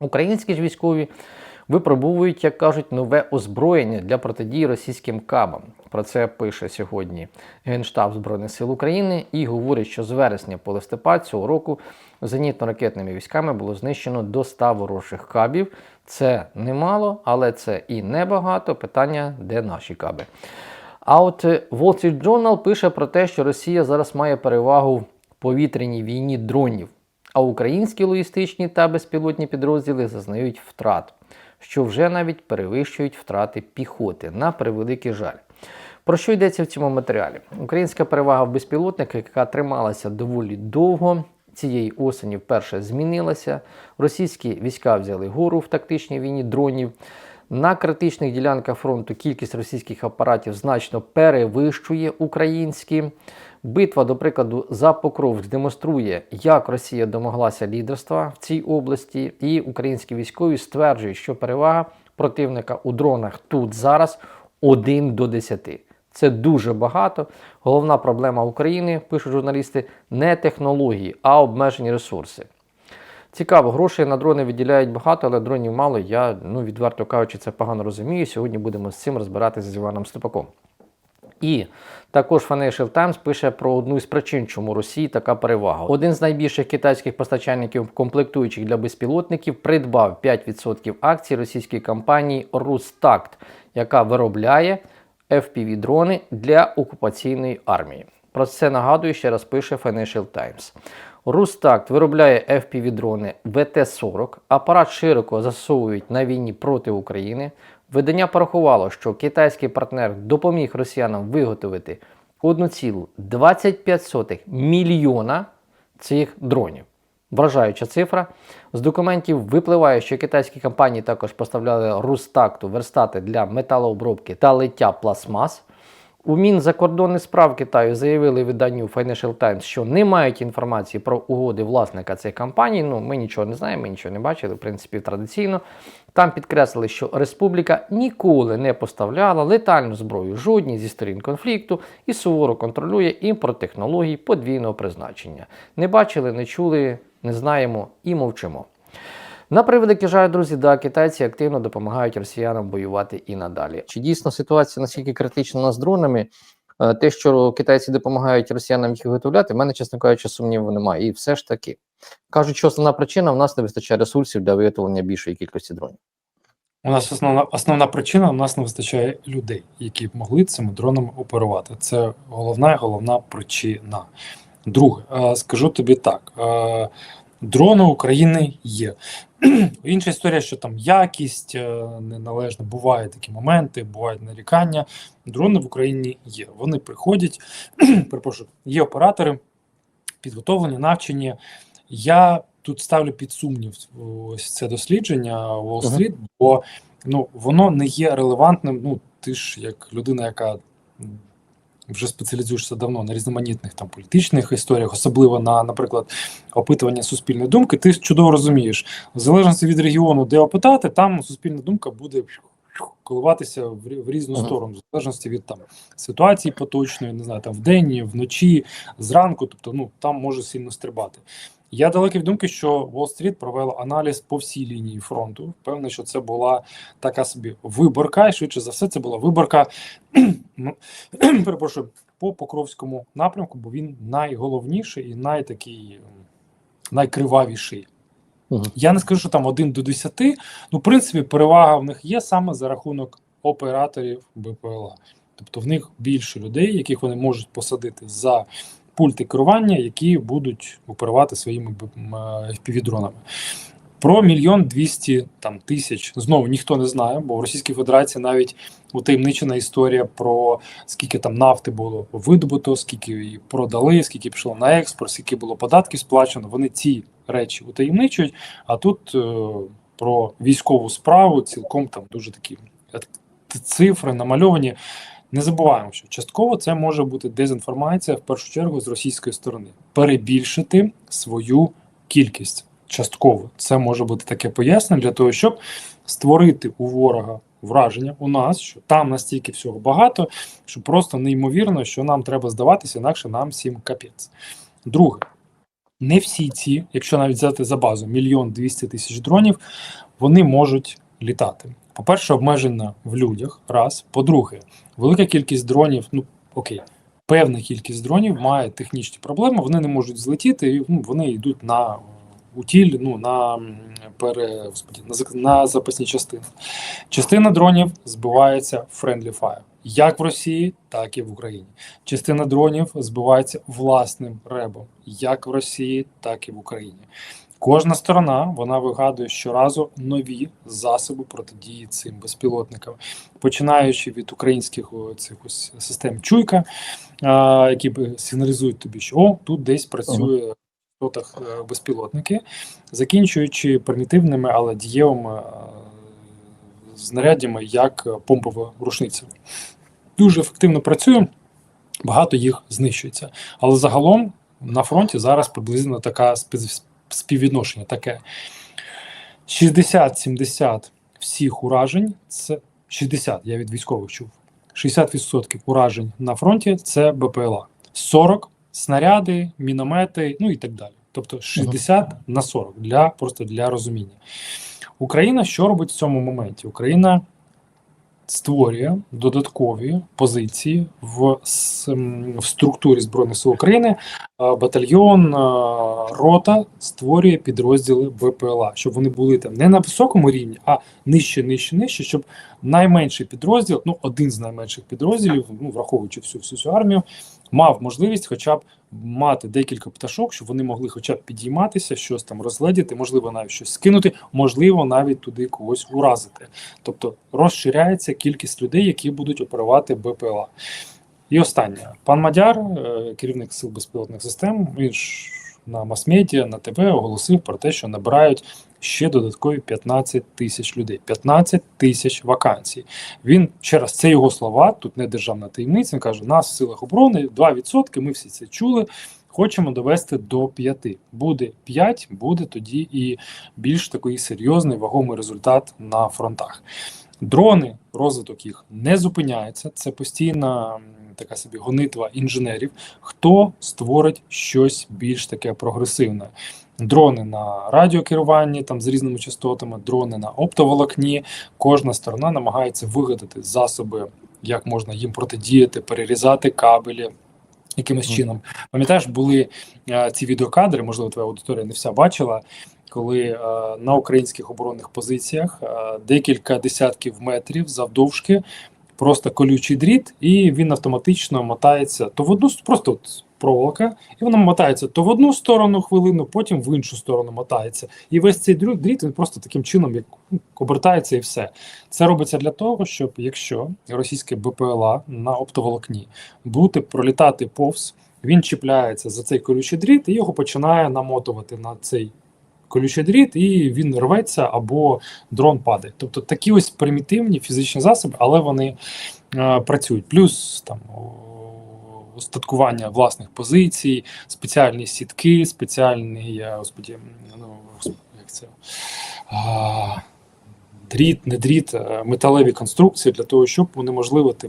Українські ж військові випробовують, як кажуть, нове озброєння для протидії російським кабам. Про це пише сьогодні Генштаб Збройних сил України і говорить, що з вересня по листопад цього року зенітно-ракетними військами було знищено до 100 ворожих кабів. Це немало, але це і небагато. Питання, де наші каби. А от Wall Street Journal пише про те, що Росія зараз має перевагу в повітряній війні дронів, а українські логістичні та безпілотні підрозділи зазнають втрат, що вже навіть перевищують втрати піхоти на превеликий жаль. Про що йдеться в цьому матеріалі? Українська перевага в безпілотниках, яка трималася доволі довго, цієї осені вперше змінилася. Російські війська взяли гору в тактичній війні дронів. На критичних ділянках фронту кількість російських апаратів значно перевищує українські. Битва, до прикладу, за Покровськ демонструє, як Росія домоглася лідерства в цій області, і українські військові стверджують, що перевага противника у дронах тут зараз 1 до 10. Це дуже багато. Головна проблема України, пишуть журналісти, не технології, а обмежені ресурси. Цікаво, грошей на дрони виділяють багато, але дронів мало. Я, ну, відверто кажучи, це погано розумію. Сьогодні будемо з цим розбиратися з Іваном Степаком. І також Financial Times пише про одну із причин, чому Росії така перевага. Один з найбільших китайських постачальників комплектуючих для безпілотників придбав 5% акцій російської компанії Рустакт, яка виробляє FPV-дрони для окупаційної армії. Про це нагадую, ще раз пише Financial Times. Рустакт виробляє FPV-дрони ВТ-40. Апарат широко засовують на війні проти України. Видання порахувало, що китайський партнер допоміг росіянам виготовити 1,25 мільйона цих дронів. Вражаюча цифра. З документів випливає, що китайські компанії також поставляли Рустакту верстати для металообробки та лиття пластмас. У Мінзакордонних справ Китаю заявили виданню Financial Times, що не мають інформації про угоди власника цих компаній. Ну, ми нічого не знаємо, ми нічого не бачили, в принципі, традиційно. Там підкреслили, що республіка ніколи не поставляла летальну зброю жодній зі сторін конфлікту і суворо контролює імпорт технологій подвійного призначення. Не бачили, не чули, не знаємо і мовчимо. На превеликий жаль, друзі, да, китайці активно допомагають росіянам воювати і надалі. Чи дійсно ситуація настільки критична з дронами? Е, Те, що китайці допомагають росіянам їх виготовляти, в мене, чесно кажучи, сумніву немає. І все ж таки кажуть, що основна причина в нас не вистачає ресурсів для виготовлення більшої кількості дронів. У нас основна основна причина: у нас не вистачає людей, які б могли цими дронами оперувати. Це головна головна причина. Друге, е, скажу тобі так: е, дрони України є. Інша історія, що там якість е, неналежна, бувають такі моменти, бувають нарікання. Дрони в Україні є. Вони приходять, перепрошую, є оператори, підготовлені, навчені. Я тут ставлю під сумнів ось це дослідження Wall Street, бо ну воно не є релевантним. Ну, ти ж як людина, яка вже спеціалізуєшся давно на різноманітних там політичних історіях, особливо на, наприклад, опитування суспільної думки, ти чудово розумієш, в залежності від регіону, де опитати, там суспільна думка буде коливатися в, рі- в різну Мгм. сторону, в залежності від там ситуації поточної, не знаю, там вдень, вночі, зранку, тобто ну там може сильно стрибати. Я далекий від думки, що Wall Street провела аналіз по всій лінії фронту. Впевнений, що це була така собі виборка, і швидше за все, це була виборка ну, перепрошую, по Покровському напрямку, бо він найголовніший і найтакий, м, найкривавіший. Мгм. Я не скажу, що там 1 до 10, ну, в принципі, перевага в них є саме за рахунок операторів БПЛА. Тобто в них більше людей, яких вони можуть посадити за пульти керування, які будуть оперувати своїми FPV-дронами. Про мільйон двісті там тисяч знову ніхто не знає, бо в Російській Федерації навіть утаємничена історія про скільки там нафти було видобуто, скільки її продали, скільки пішло на експорт, скільки було податків сплачено. Вони ці речі утаємничують. А тут е, про військову справу цілком там дуже такі е, цифри намальовані. Не забуваємо, що частково це може бути дезінформація в першу чергу з російської сторони. Перебільшити свою кількість. Частково це може бути таке пояснення для того, щоб створити у ворога враження у нас, що там настільки всього багато, що просто неймовірно, що нам треба здаватися, інакше нам всім капець. Друге, не всі ці, якщо навіть взяти за базу мільйон двісті тисяч дронів, вони можуть літати. По-перше, обмеження в людях. Раз. По-друге, велика кількість дронів, ну окей, певна кількість дронів має технічні проблеми, вони не можуть злетіти, і ну, вони йдуть на утіль, ну на пере, господі, на, на запасні частини. Частина дронів збивається в friendly fire. Як в Росії, так і в Україні. Частина дронів збивається власним ребом, як в Росії, так і в Україні. Кожна сторона вона вигадує щоразу нові засоби протидії цим безпілотникам, починаючи від українських цих ось систем чуйка, а, які сигналізують тобі, що о, тут десь працює в частотах е, безпілотники, закінчуючи примітивними, але дієвими знаряддями, як помпова рушниця. Дуже ефективно працює, багато їх знищується. Але загалом на фронті зараз приблизно така спів- співвідношення таке: 60-70 всіх уражень це 60, я від військових чув. 60% уражень на фронті це БПЛА, 40 снаряди, міномети, ну і так далі. Тобто 60 на 40 для просто для розуміння. Україна що робить в цьому моменті? Україна створює додаткові позиції в, в структурі Збройних сил України. Батальйон, рота створює підрозділи БПЛА, щоб вони були там не на високому рівні, а нижче, нижче, нижче, щоб найменший підрозділ, ну один з найменших підрозділів, ну враховуючи всю всю цю армію, мав можливість, хоча б мати декілька пташок, щоб вони могли хоча б підійматися, щось там розгледіти, можливо, навіть щось скинути, можливо, навіть туди когось уразити. Тобто розширяється кількість людей, які будуть оперувати БПЛА. І останнє, пан Мадяр, е, керівник сил безпілотних систем, він ж на мас-медіа, на ТВ оголосив про те, що набирають ще додаткові 15 тисяч людей. 15 тисяч вакансій. Він ще раз, це його слова, тут не державна таємниця. Він каже: нас в силах оборони 2%, ми всі це чули. Хочемо довести до 5. Буде 5, буде тоді і більш такий серйозний вагомий результат на фронтах. Дрони, розвиток їх не зупиняється. Це постійна така собі гонитва інженерів. Хто створить щось більш таке прогресивне? Дрони на радіокеруванні, там з різними частотами, дрони на оптоволокні. Кожна сторона намагається вигадати засоби, як можна їм протидіяти, перерізати кабелі. Якимось чином, пам'ятаєш, були е, ці відеокадри, можливо, твоя аудиторія не вся бачила, коли е, на українських оборонних позиціях е, декілька десятків метрів завдовжки просто колючий дріт, і він автоматично мотається то в одну просто от проволока, і вона мотається то в одну сторону хвилину, потім в іншу сторону мотається. І весь цей дріт він просто таким чином як ну, обертається і все. Це робиться для того, щоб якщо російське БПЛА на оптоволокні буде пролітати повз, він чіпляється за цей колючий дріт і його починає намотувати на цей колючий дріт, і він рветься або дрон падає. Тобто такі ось примітивні фізичні засоби, але вони е, працюють. Плюс там устаткування власних позицій, спеціальні сітки, спеціальний, господі, ну як це. А, Дріт, не дріт, е, металеві конструкції для того, щоб унеможливити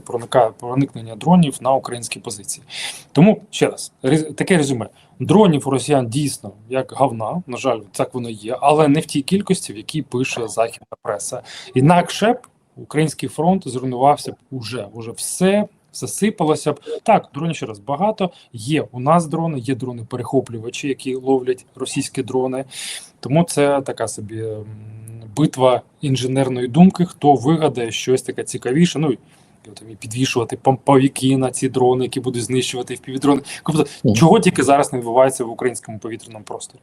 проникнення дронів на українські позиції. Тому ще раз, таке резюме: дронів у росіян дійсно як говна, на жаль, так воно є, але не в тій кількості, в якій пише західна преса. Інакше б український фронт зруйнувався б уже, уже все. Засипалося б так, дронів ще раз багато. Є у нас дрони, є дрони-перехоплювачі, які ловлять російські дрони. Тому це така собі битва інженерної думки, хто вигадає щось таке цікавіше. Ну і підвішувати помповіки на ці дрони, які будуть знищувати впівдрони. Тобто, чого тільки зараз не відбувається в українському повітряному просторі.